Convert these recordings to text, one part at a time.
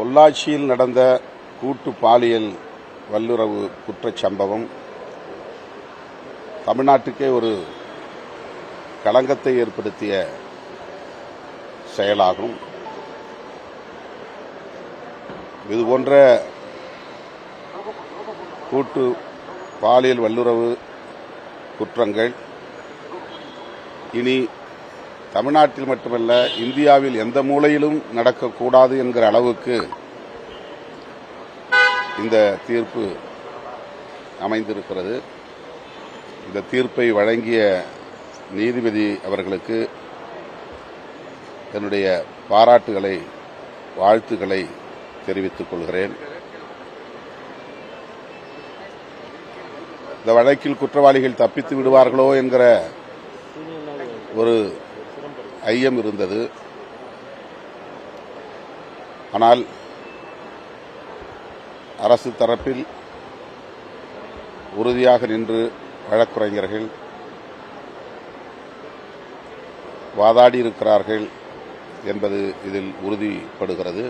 பொள்ளாச்சியில் நடந்த கூட்டு பாலியல் வல்லுறவு குற்றச்சம்பவம் தமிழ்நாட்டுக்கே ஒரு களங்கத்தை ஏற்படுத்திய செயலாகும். இதுபோன்ற கூட்டு பாலியல் வல்லுறவு குற்றங்கள் இனி தமிழ்நாட்டில் மட்டுமல்ல இந்தியாவில் எந்த மூலையிலும் நடக்கக்கூடாது என்கிற அளவுக்கு இந்த தீர்ப்பு அமைந்திருக்கிறது. இந்த தீர்ப்பை வழங்கிய நீதிபதி அவர்களுக்கு என்னுடைய பாராட்டுகளை வாழ்த்துக்களை தெரிவித்துக் கொள்கிறேன். இந்த வழக்கில் குற்றவாளிகள் தப்பித்து விடுவார்களோ என்கிற ஒரு ஐயம் இருந்தது. ஆனால் அரசு தரப்பில் உறுதியாக நின்று வழக்குரைஞர்கள் வாதாடி இருக்கிறார்கள் என்பது இதில் உறுதிப்படுகிறது.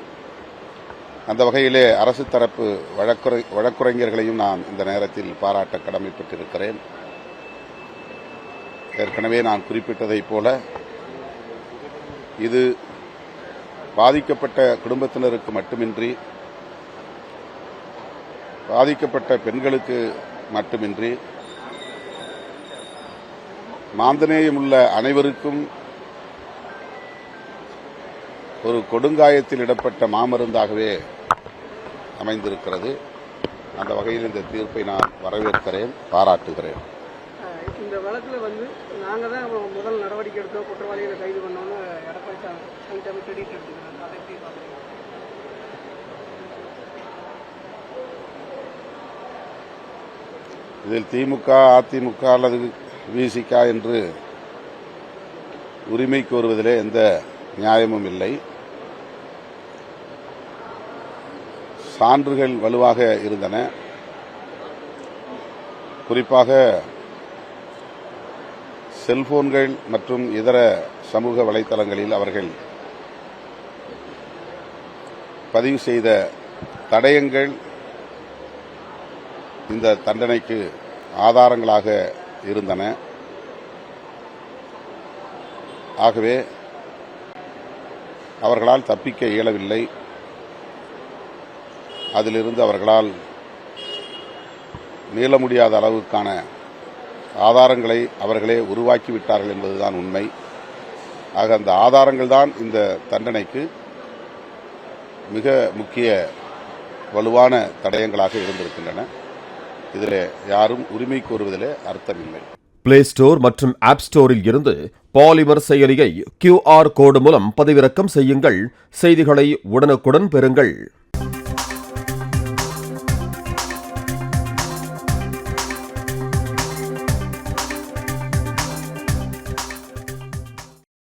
அந்த வகையிலே அரசு தரப்பு வழக்குரை வழக்குரைஞர்களையும் நான் இந்த நேரத்தில் பாராட்ட கடமைப்பட்டிருக்கிறேன். ஏற்கனவே நான் குறிப்பிட்டதைப் போல இது பாதிக்கப்பட்ட குடும்பத்தினருக்கு மட்டுமின்றி பாதிக்கப்பட்ட பெண்களுக்கு மட்டுமின்றி மாந்தநேயம் உள்ள அனைவருக்கும் ஒரு கொடுங்காயத்தில் இடப்பட்ட மாமருந்தாகவே அமைந்திருக்கிறது. அந்த வகையில் இந்த தீர்ப்பை நான் வரவேற்கிறேன் பாராட்டுகிறேன். இந்த வழக்கில் வந்து நாங்கள் தான் முதல் நடவடிக்கை எடுத்தோம் குற்றவாளிகளை கைது பண்ணோன்னு எடப்பாடி இதில் திமுக அதிமுக அல்லது விசிக என்று உரிமை கோருவதிலே எந்த நியாயமும் இல்லை. சான்றுகள் வலுவாக இருந்தன. குறிப்பாக செல்போன்கள் மற்றும் இதர சமூக வலைத்தளங்களில் அவர்கள் பதிவு செய்த தடயங்கள் இந்த தண்டனைக்கு ஆதாரங்களாக இருந்தன. ஆகவே அவர்களால் தப்பிக்க இயலவில்லை. அதிலிருந்து அவர்களால் மீள முடியாத அளவுக்கான ஆதாரங்களை அவர்களே உருவாக்கி விட்டார்கள் என்பதுதான் உண்மை. ஆக அந்த ஆதாரங்கள் தான் இந்த தண்டனைக்கு மிக முக்கிய வலுவான தடயங்களாக இருந்திருக்கின்றன. இதில் யாரும் உரிமை கோருவதில் அர்த்தமில்லை. பிளே ஸ்டோர் மற்றும் ஆப் ஸ்டோரில் இருந்து பாலிமர் செயலியை கியூஆர் கோடு மூலம் பதிவிறக்கம் செய்யுங்கள். செய்திகளை உடனுக்குடன் பெறுங்கள்.